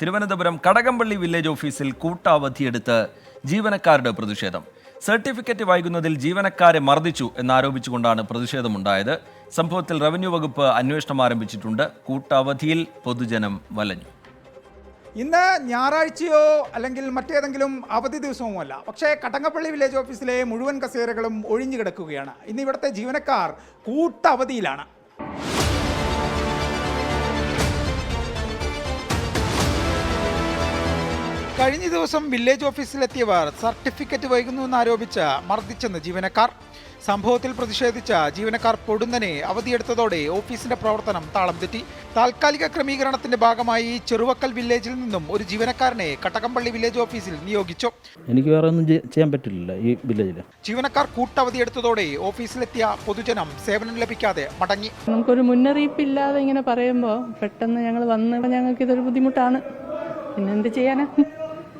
Thiruvananthapuram Kadakampally village ഓഫീസിൽ കൂട്ടാവധിയെടുത്ത് ജീവനക്കാരുടെ പ്രതിഷേധം. സർട്ടിഫിക്കറ്റ് വൈകുന്നതിൽ ജീവനക്കാരെ മർദ്ദിച്ചു എന്നാരോപിച്ചുകൊണ്ടാണ് പ്രതിഷേധമുണ്ടായത്. സംഭവത്തിൽ റവന്യൂ വകുപ്പ് അന്വേഷണം ആരംഭിച്ചിട്ടുണ്ട്. കൂട്ടാവധിയിൽ പൊതുജനം വലഞ്ഞു. ഇന്ന് ഞായറാഴ്ചയോ അല്ലെങ്കിൽ മറ്റേതെങ്കിലും അവധി ദിവസവുമല്ല. പക്ഷേ കടങ്ങപ്പള്ളി വില്ലേജ് ഓഫീസിലെ മുഴുവൻ കസേരകളും ഒഴിഞ്ഞു കിടക്കുകയാണ്. ഇന്ന് ഇവിടുത്തെ ജീവനക്കാർ കൂട്ടവധിയിലാണ്. കഴിഞ്ഞ ദിവസം വില്ലേജ് ഓഫീസിലെത്തിയവർ സർട്ടിഫിക്കറ്റ് വൈകുന്നുവെന്ന് ആരോപിച്ച് മർദ്ദിച്ചെന്ന് ജീവനക്കാർ. സംഭവത്തിൽ പ്രതിഷേധിച്ച ജീവനക്കാർ പൊടുന്നനെ അവധിയെടുത്തതോടെ ഓഫീസിന്റെ പ്രവർത്തനം താളം തെറ്റി. താൽക്കാലിക ക്രമീകരണത്തിന്റെ ഭാഗമായി ചെറുവക്കൽ വില്ലേജിൽ നിന്നും ഒരു ജീവനക്കാരനെ കട്ടകംപള്ളി വില്ലേജ് ഓഫീസിൽ നിയോഗിച്ചു. എനിക്ക് വേറെ ഒന്നും ചെയ്യാൻ പറ്റില്ല ഈ വില്ലേജിൽ ജീവനക്കാർ കൂട്ടവധിയെടുത്തതോടെ ഓഫീസിലെത്തിയ പൊതുജനം സേവനം ലഭിക്കാതെ മടങ്ങി. നമുക്കൊരു മുന്നറിയിപ്പില്ലാതെ ഇങ്ങനെ പറയുമ്പോൾ പെട്ടെന്ന് ഞങ്ങൾ വന്ന് ഞങ്ങൾക്ക് ഇതൊരു ബുദ്ധിമുട്ടാണ്. പിന്നെന്ത് ചെയ്യാനാ?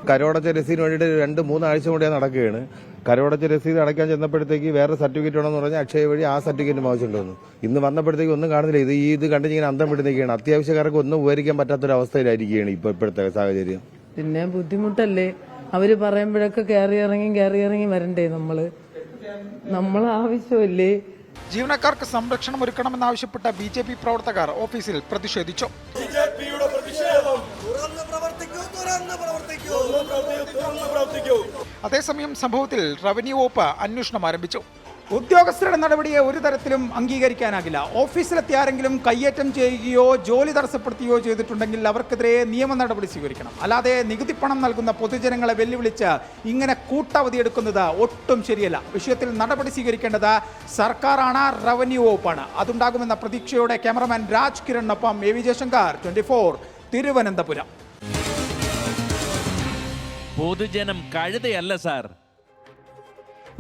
കരോടച്ച രസീതിന് വേണ്ടിയിട്ട് രണ്ട് മൂന്നാഴ്ച കൊണ്ടേ നടക്കുകയാണ്. കരോടച്ച രസീത് അടയ്ക്കാൻ ചെന്നപ്പോഴത്തേക്ക് വേറെ സർട്ടിഫിക്കറ്റ് വേണമെന്ന് പറഞ്ഞാൽ അക്ഷയ വഴി ആ സർട്ടിഫിക്കറ്റ് ആവശ്യമുണ്ടെന്ന് ഇന്ന് വന്നപ്പോഴത്തേക്ക് ഒന്നും കാണുന്നില്ല. ഇത് ഈ ഇത് കണ്ടിട്ട് ഇങ്ങനെ അന്തം വിട്ട് നിൽക്കുകയാണ് അത്യാവശ്യക്കാർക്ക് ഒന്നും ഉപകരിക്കാൻ പറ്റാത്തൊരു അവസ്ഥയിലായിരിക്കുകയാണ് ഇപ്പോൾ ഇപ്പോഴത്തെ സാഹചര്യം. പിന്നെ ബുദ്ധിമുട്ടല്ലേ? അവർ പറയുമ്പോഴൊക്കെ കയറി ഇറങ്ങി കയറി ഇറങ്ങി വരണ്ടേ നമ്മൾ? നമ്മൾ ആവശ്യമല്ലേ? ജീവനക്കാർക്ക് സംരക്ഷണം ഒരുക്കണമെന്നാവശ്യപ്പെട്ട ബി ജെ പി പ്രവർത്തകർ ഓഫീസിൽ പ്രതിഷേധിച്ചു. അതേസമയം സംഭവത്തിൽ റവന്യൂ വകുപ്പ് അന്വേഷണം ആരംഭിച്ചു. ഉദ്യോഗസ്ഥരുടെ നടപടിയെ ഒരു തരത്തിലും അംഗീകരിക്കാനാകില്ല. ഓഫീസിലെത്തി ആരെങ്കിലും കയ്യേറ്റം ചെയ്യുകയോ ജോലി തടസ്സപ്പെടുത്തുകയോ ചെയ്തിട്ടുണ്ടെങ്കിൽ അവർക്കെതിരെ നിയമ നടപടി സ്വീകരിക്കണം. അല്ലാതെ നികുതി പണം നൽകുന്ന പൊതുജനങ്ങളെ വെല്ലുവിളിച്ച് ഇങ്ങനെ കൂട്ടവധി എടുക്കുന്നത് ഒട്ടും ശരിയല്ല. വിഷയത്തിൽ നടപടി സ്വീകരിക്കേണ്ടത് സർക്കാരാണ് റവന്യൂ വകുപ്പാണ്. അതുണ്ടാകുമെന്ന പ്രതീക്ഷയോടെ cameraman Raj കിരണിനൊപ്പം A V Jayasankar twenty four Thiruvananthapuram. പൊതുജനം കഴുതയല്ല സാർ.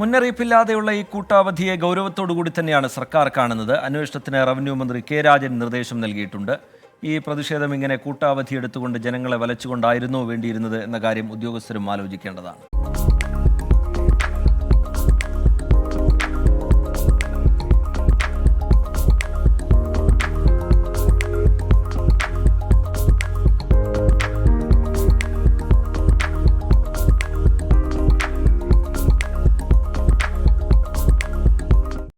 മുന്നറിയിപ്പില്ലാതെയുള്ള ഈ കൂട്ടാവധിയെ കൂടി തന്നെയാണ് സർക്കാർ കാണുന്നത്. അന്വേഷണത്തിന് റവന്യൂ മന്ത്രി കെ രാജൻ നിർദ്ദേശം നൽകിയിട്ടുണ്ട്. ഈ പ്രതിഷേധം ഇങ്ങനെ കൂട്ടാവധി എടുത്തുകൊണ്ട് ജനങ്ങളെ വലച്ചുകൊണ്ടായിരുന്നോ വേണ്ടിയിരുന്നത് എന്ന കാര്യം ഉദ്യോഗസ്ഥരും ആലോചിക്കേണ്ടതാണ്.